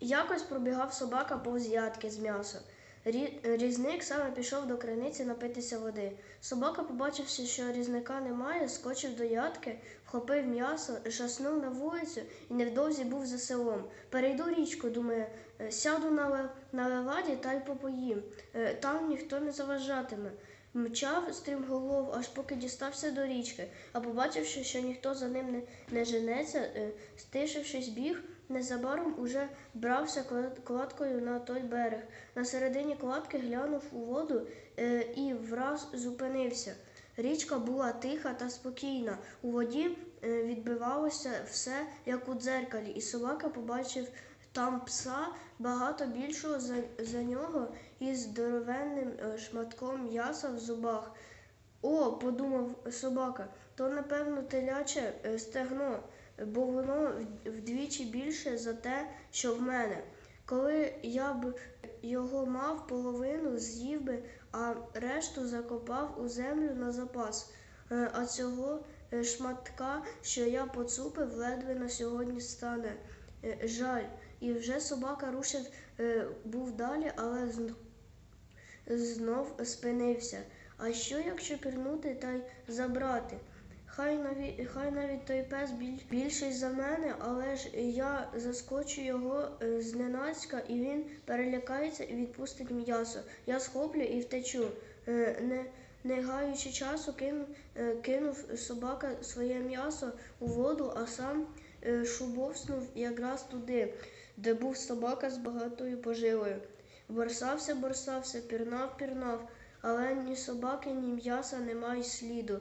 Якось пробігав собака повз ядки з м'яса. Різник саме пішов до криниці напитися води. Собака, побачивши, що різника немає, скочив до ядки, вхопив м'ясо, шаснув на вулицю і невдовзі був за селом. Перейду річку, думає, «е, сяду на, на леваді та й попоїм. Е, Там ніхто не заважатиме. Мчав стрімголов, аж поки дістався до річки, а побачивши, що ніхто за ним не, не женеться, е, стишившись біг, незабаром уже брався кладкою на той берег. На середині кладки глянув у воду е, і враз зупинився. Річка була тиха та спокійна. У воді е, відбивалося все, як у дзеркалі, і собака побачив там пса багато більшого за, за нього із здоровенним е, шматком м'яса в зубах. О, подумав собака, то напевно теляче стегно, бо воно в- вдвічі більше за те, що в мене. Коли я б його мав половину, з'їв би, а решту закопав у землю на запас. Е, А цього е, шматка, що я поцупив, ледве на сьогодні стане. Е, Жаль. І вже собака рушив був далі, але знов спинився. А що, якщо пірнути та й забрати? Хай навіть, хай навіть той пес біль- більший за мене, але ж я заскочу його е, зненацька, і він перелякається і відпустить м'ясо. Я схоплю і втечу. Е, Не, не гаючи часу, кинув, е, кинув собака своє м'ясо у воду, а сам шубовснув якраз туди, де був собака з багатою поживою. Борсався, борсався, пірнав, пірнав, але ні собаки, ні м'яса немає сліду.